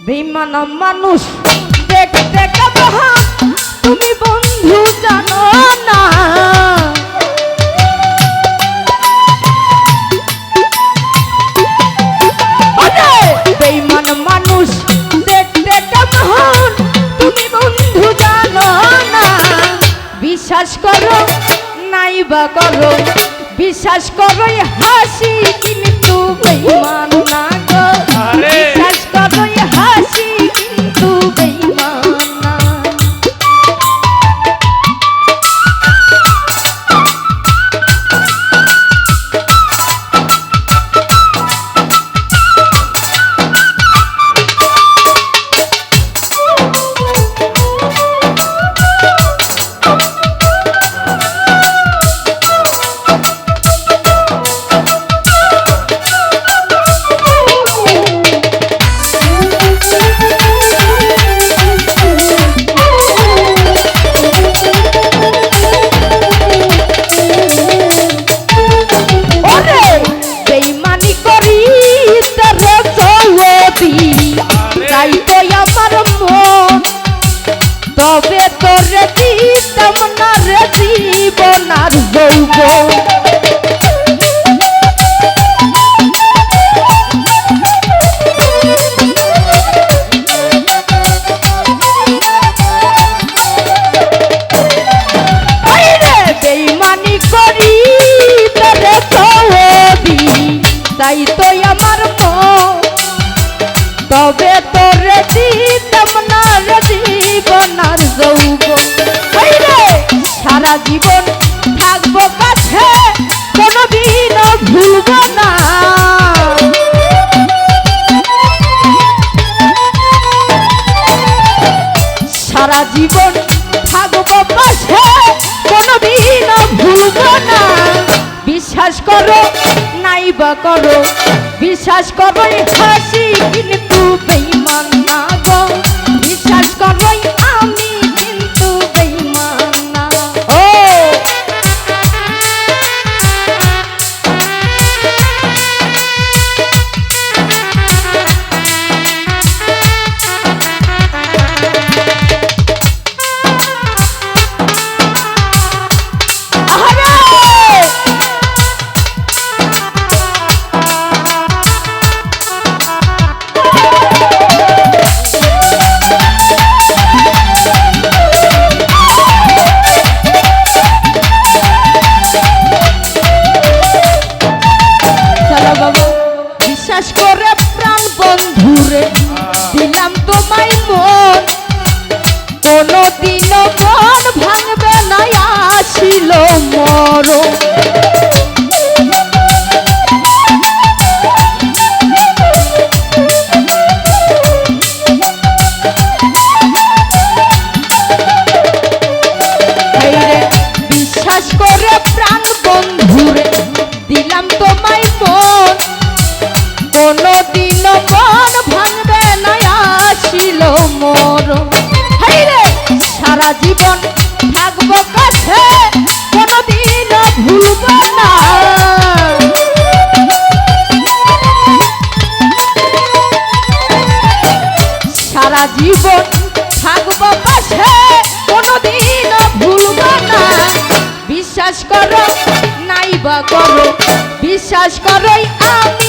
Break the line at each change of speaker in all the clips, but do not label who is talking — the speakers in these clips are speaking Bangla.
বেইমান মানুষ। দেখতে তুমি বন্ধু জানো না। বিশ্বাস করো, নাই বা করো। বিশ্বাস করো হাসি কিন্তু না। তাই তো আমার তবে তোরে দিতাম না রে জীবন আর যৌবন। আইরে সারা জীবন বিশ্বাস করো নাই বা করো। বিশ্বাস করো হাসি কিন্তু বিশ্বাস করে প্রাণ বন্ধুরে দিলাম তোমায় মন। কোনদিনও মন ভাঙবে না আসিল মরণ। সারা জীবন থাকব কাছে কোনো দিন ভুলবো না। সারা জীবন থাকব পাশে কোনোদিন ভুলবো না। বিশ্বাস করো, নাই বা করো, বিশ্বাস করোই আমি।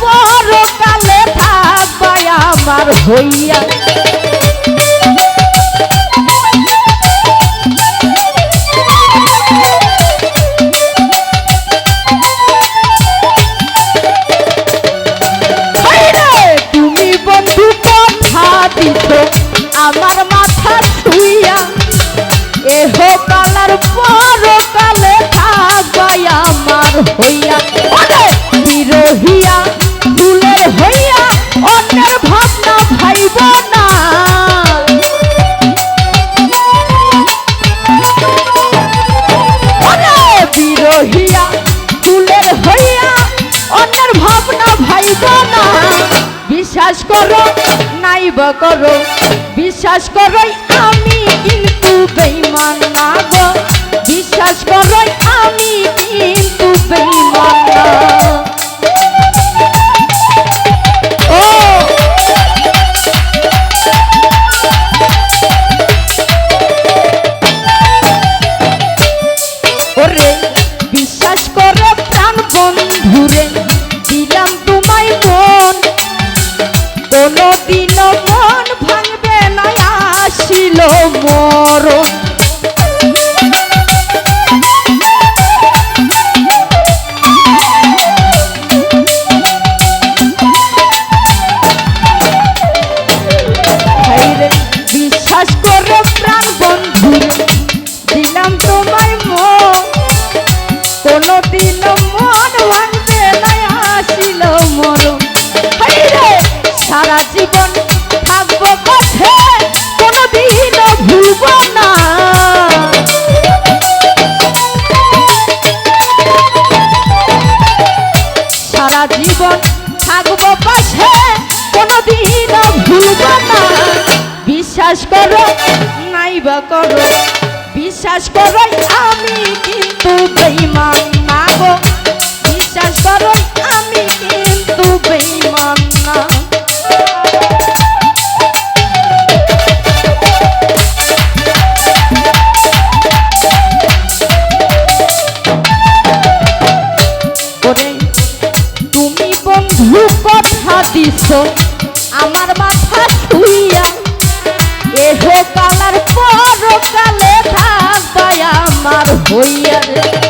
পরকালে থাকবা আমার হইয়া। আমার মাথা শুইয়া এহ কালার পর কালে থাকবাই আমার হইয়া। বা করো, বিশ্বাস করো, আমি কিন্তু বেইমান না গো বিশ্বাস করো, আমি কিন্তু বেইমান না বিশ্বাস সারা জীবন থাকব পথে কোনো দিন ভুলব না। সারা জীবন থাকব পাশে কোনোদিন ভুলব না। বিশ্বাস করো, নাই বা করো, বিশ্বাস করো, আমি কিন্তু বেইমান না গো। বিশ্বাস করো দিছ? আমার মাথা ছুইয়া এহ কালার পর কালে থাকবাই আমার হইয়া রে।